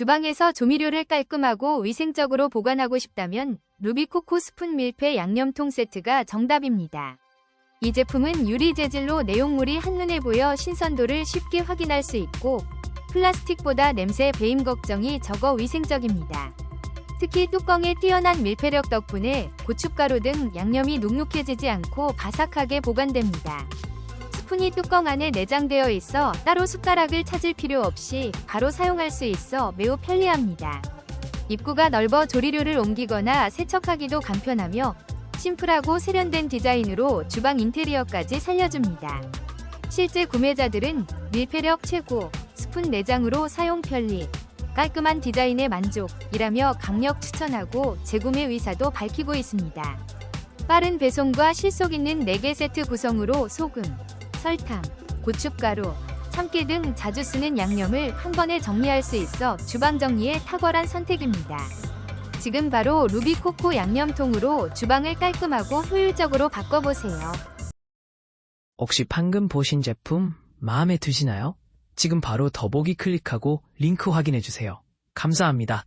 주방에서 조미료를 깔끔하고 위생적으로 보관하고 싶다면 루비코코 스푼 밀폐 양념통 세트가 정답입니다. 이 제품은 유리 재질로 내용물이 한눈에 보여 신선도를 쉽게 확인할 수 있고 플라스틱보다 냄새 배임 걱정이 적어 위생적입니다. 특히 뚜껑의 뛰어난 밀폐력 덕분에 고춧가루 등 양념이 눅눅해지지 않고 바삭하게 보관됩니다. 스푼이 뚜껑 안에 내장되어 있어 따로 숟가락을 찾을 필요 없이 바로 사용할 수 있어 매우 편리합니다. 입구가 넓어 조리료를 옮기거나 세척하기도 간편하며 심플하고 세련된 디자인으로 주방 인테리어까지 살려줍니다. 실제 구매자들은 밀폐력 최고, 스푼 내장으로 사용 편리, 깔끔한 디자인에 만족이라며 강력 추천하고 재구매 의사도 밝히고 있습니다. 빠른 배송과 실속 있는 4개 세트 구성으로 소금, 설탕, 고춧가루, 참깨 등 자주 쓰는 양념을 한 번에 정리할 수 있어 주방 정리에 탁월한 선택입니다. 지금 바로 루비코코 양념통으로 주방을 깔끔하고 효율적으로 바꿔보세요. 혹시 방금 보신 제품 마음에 드시나요? 지금 바로 더보기 클릭하고 링크 확인해주세요. 감사합니다.